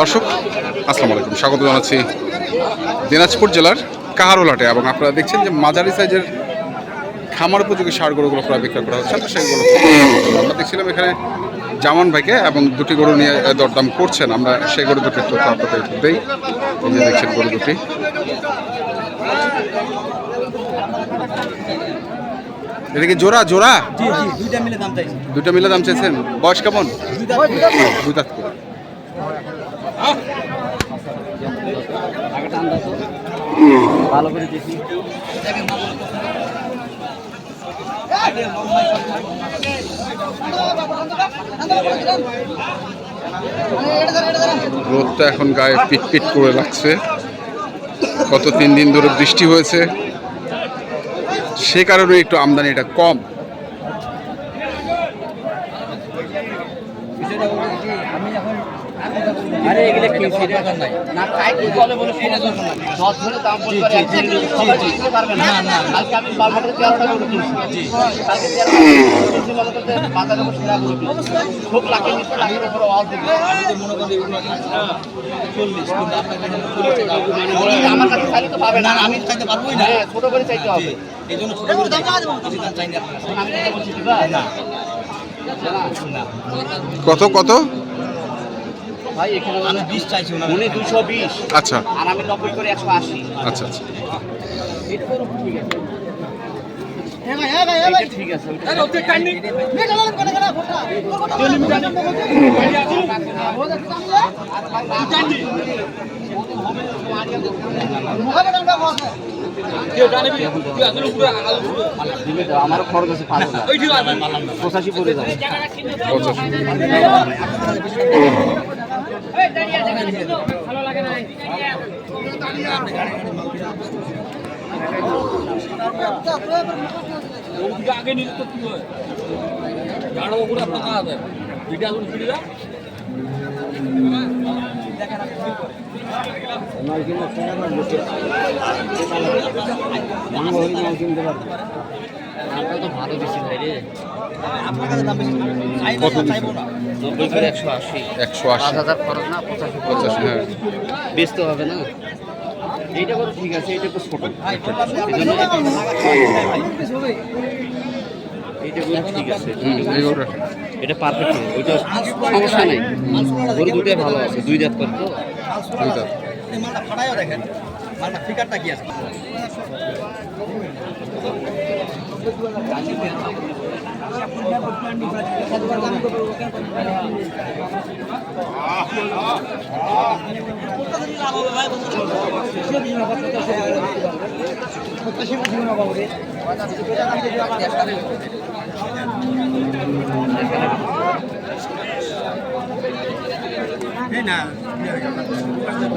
দর্শক আসসালামু আলাইকুম। স্বাগত জানাচ্ছি দিনাজপুর জেলার কাহারোলাটে এবং আপনারা দেখছেন যে মাঝারি সাইজের খামার উপযোগী সার গরুগুলো প্রায় বিক্রয় করা হচ্ছে। আমরা সেইগুলো আমরা দেখছিলাম এখানে জামান ভাইকে এবং দুটি গরু নিয়ে দরদাম করছেন। আমরা সেই গরু দুটির তথ্য আপনাদের দেই। এই যে দেখছেন গরু দুটি। এটা কি জোড়া? জোড়া? দুইটা মিলে দাম চাইছি। দুটো মিলে দাম চেয়েছেন বয়স কেমন? দুই দাঁত। ভালো করে দেখি রোদটা এখন গায়ে পিট পিট করে লাগছে। গত তিন দিন ধরে বৃষ্টি হয়েছে। সে কারণে একটু আমদানিটা কম। আরে এগুলো কি সেটা নাই না কাই কি বলে বলে সেটা নাই দশ ধরে দাম একদিন সবাই পারবে না। না কালকে আমি বারবারে 13 টাকা করে কিনছি জি। কালকে 13 টাকা কিনছি বলে তো বাজারে বসে লাভ হবে খুব লাখে নিচে লাখের উপরে অল দিবে আমি তো মনে করি এগুলো 40 কিন্তু আপনার কাছে 40 টাকা। আমার কাছে চাইলে তো পাবে না। আমি চাইতে পারবোই না। ছোট করে চাইতে হবে। এই জন্য ছোট করে দাম বেশি দাম চাই না। আমি যেটা বলছি দিবা না না। কত কত? ভাই এখানে আমি 20 চাইছি উনি 220 আচ্ছা। আর আমি 90 করে 180 আচ্ছা আচ্ছা। এটা ঠিক আছে এটা ঠিক আছে। আমার খরচ আছে পাঁচ হাজার। পঁচাশি পড়ে যাবে। পঞ্চাশ আগে নিলে তো কি হয় গাড়ো ওগুলো আপনার কাজ হয় দুইটা আলু ফিরে যা তো ভালো বেশি ভাই রে কত দিচ্ছেন? নব্বই করে একশো আশি একশো আশি। হাজার না পঁচাশি পঞ্চাশ হ্যাঁ। বেচতে হবে না? এইটা ঠিক আছে এইটা তো ছোট। গরুটা এটা পারফেক্ট ওইটা সমস্যা নেই। গরু দুটোই ভালো আছে দুই দাঁত করে তো। দুই দাঁত দেখেন মালটা ফিকারটা কি আছে? না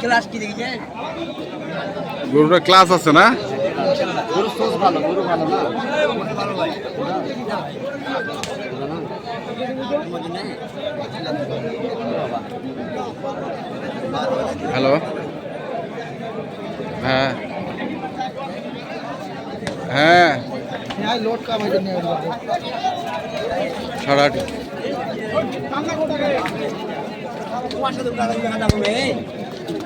ক্লাস কি গরুটা ক্লাস আছে না? গরু ভালো গরু ভালো না? হ্যালো? হ্যাঁ। হ্যাঁ। সাড়ে আট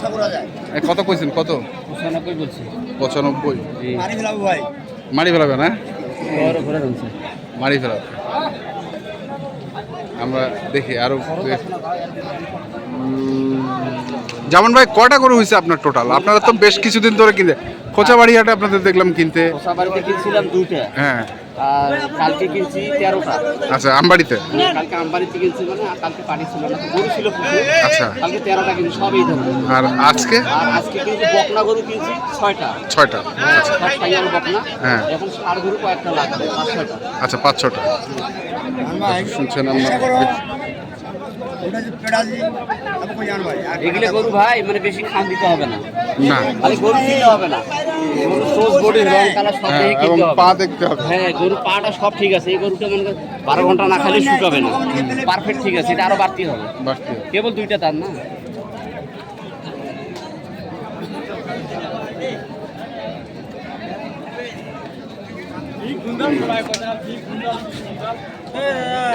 এ, কত কইছেন? কত? পঁচানব্বই বলছি। পঁচানব্বই? মারি ফেলাবো ভাই। মারি ফেলাবে না রয়েছে। মারি ফেলাবে আমরা দেখি আরও যেমন ভাই কটা গরু হয়েছে আপনার টোটাল আপনারা তো বেশ কিছুদিন ধরে কিনতে খোঁচাবাড়ি হাটে আপনাদের দেখলাম কিনতে। খোসা বাড়িতে কিনছিলাম দুইটা। হ্যাঁ। আর কালকে কিনছি তেরোটা। আচ্ছা আমবাড়িতে? কালকে আমবাড়িতে কিনছি মানে আর কালকে পানি ছিল না গরু ছিল আচ্ছা। কালকে তেরোটা কিনছি সবই ধরবো আর আজকে? আর আজকে কিন্তু বকনা গরু কিনছি ছয়টা। ছয়টা। আচ্ছা। সব সাইয়াল বকনা। হ্যাঁ। এখন ষাট গরু কয়েকটা লাগবে পাঁচ ছয়টা। আচ্ছা পাঁচ ছটা শুনছেন আমরা এগুলো গরু ভাই মানে বেশি খান দিতে হবে না। না। খালি গরু কিনতে হবে না। গরু সোজ বডি রং কালার সব হ্যাঁ দেখে কিনতে হবে। পা দেখতে হবে। হ্যাঁ গরু পাটা সব ঠিক আছে। এই গরুটা মানে বারো ঘণ্টা না খালি শুকাবে না। পারফেক্ট ঠিক আছে এটা আরও বাড়তি হবে। বাড়তি কেবল দুইটা তার না?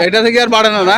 এটা থেকে আর বাড়ে না না?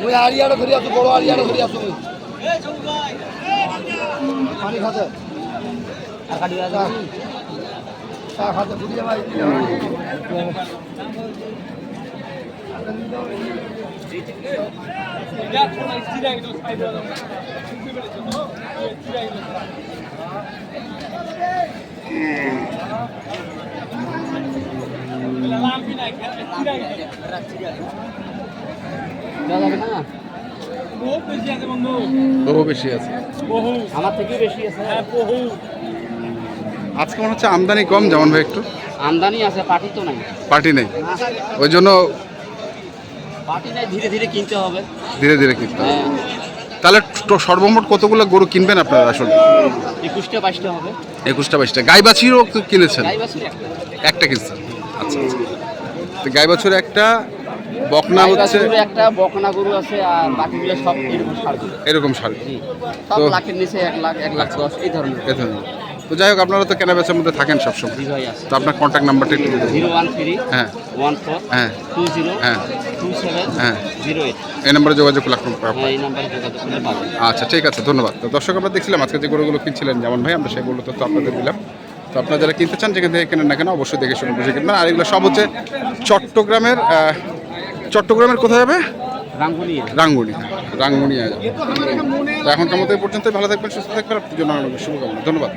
মুই আড়িয়াটা ধরি আসো বড় আড়িয়াটা ধরি আসো পানি খাতে। খাতে বুঝিয়ে ভাই দেওয়া যাবে না বহু বেশি আছে। আমার থেকেও বেশি আছে। আজকে মনে হচ্ছে আমদানি কম যেমন ভাই একটু। আমদানি আছে পাটি তো নাই। পার্টি নেই। ওই জন্য পাটি নাই ধীরে ধীরে কিনতে হবে। ধীরে ধীরে কিনতে হবে। হ্যাঁ। তাহলে সর্বমোট কতগুলো গরু কিনবেন আপনারা আসলে? একুশটা বাইশটা হবে। একুশটা বাইশটা। গাই বাছিরও কিনেছেন? একটা। একটা কিনছেন। আচ্ছা আচ্ছা। তো গাই বাছুর একটা বকনা হচ্ছে? একটা বকনা গরু আছে আর বাকিগুলো সব এরকম সার। এরকম সারি জি। সব লাখের নিচে এক লাখ এক লাখ দশ এই ধরনের। এ ধরনের। তো যাই হোক আপনারা তো কেনা বেচার মধ্যে থাকেন সবসময়। তো আপনার কন্ট্যাক্ট নাম্বারটা একটু জিরো ওয়ান থ্রি হ্যাঁ। ওয়ান ফোর হ্যাঁ। টু জিরো হ্যাঁ। টু সেভেন হ্যাঁ। Zero eight. এই নাম্বারে যোগাযোগ হ্যাঁ এই করলে আচ্ছা ঠিক আছে ধন্যবাদ। তো দর্শক আমরা দেখছিলাম আজকে যে গরুগুলো কিনছিলেন যেমন ভাই আমরা সেগুলো তো আপনাদের দিলাম। তো আপনারা যারা কিনতে চান যেখান থেকে কেনেন না কেন অবশ্যই দেখে শুনে বুঝে কিনবেন। আর এগুলো সব হচ্ছে চট্টগ্রামের চট্টগ্রামের কোথায় যাবে রাঙ্গুনিয়া রাঙ্গুনিয়া রাঙ্গুনিয়া যাবে এখন এখনকার মতো এই পর্যন্তই। ভালো থাকবেন সুস্থ থাকবেন। আপনার জন্য শুভকামনা। ধন্যবাদ।